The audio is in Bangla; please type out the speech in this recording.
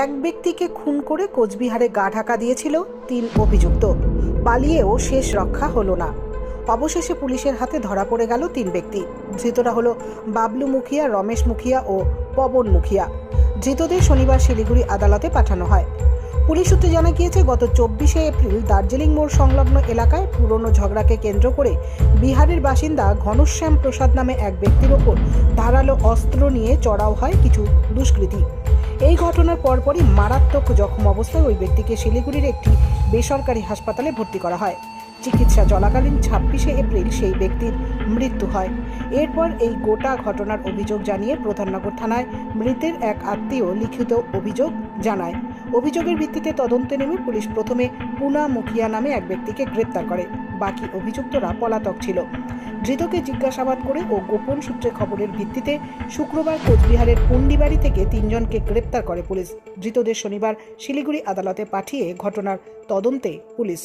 এক ব্যক্তিকে খুন করে কোচবিহারে গা ঢাকা দিয়েছিল তিন অভিযুক্ত। পালিয়েও শেষ রক্ষা হলো না। অবশেষে পুলিশের হাতে ধরা পড়ে গেল তিন ব্যক্তি। ধৃতরা হলো বাবলু মুখিয়া, রমেশ মুখিয়া ও পবন মুখিয়া। ধৃতদের শনিবার শিলিগুড়ি আদালতে পাঠানো হয়। পুলিশ সূত্রে জানা গিয়েছে, গত চব্বিশে এপ্রিল দার্জিলিং মোড় সংলগ্ন এলাকায় পুরনো ঝগড়াকে কেন্দ্র করে বিহারের বাসিন্দা ঘনশ্যাম প্রসাদ নামে এক ব্যক্তির ওপর ধারালো অস্ত্র নিয়ে চড়াও হয় কিছু দুষ্কৃতী। এই ঘটনার পরপরই মারাত্মক জখম অবস্থায় ওই ব্যক্তিকে শিলিগুড়ির একটি বেসরকারি হাসপাতালে ভর্তি করা হয়। চিকিৎসা চলাকালীন ছাব্বিশে এপ্রিল সেই ব্যক্তির মৃত্যু হয়। এরপর এই গোটা ঘটনার অভিযোগ জানিয়ে প্রধাননগর থানায় মৃতের এক আত্মীয় লিখিত অভিযোগ জানায়। অভিযোগের ভিত্তিতে তদন্তে নেমে পুলিশ প্রথমে পুনা মুখিয়া নামে এক ব্যক্তিকে গ্রেপ্তার করে। বাকি অভিযুক্তরা পলাতক ছিল। ধৃতকে জিজ্ঞাসাবাদ করে ও গোপন সূত্রে খবরের ভিত্তিতে শুক্রবার কোচবিহারের পুন্ডিবাড়ি থেকে তিনজনকে গ্রেপ্তার করে পুলিশ। ধৃতদের শনিবার শিলিগুড়ি আদালতে পাঠিয়ে ঘটনার তদন্তে পুলিশ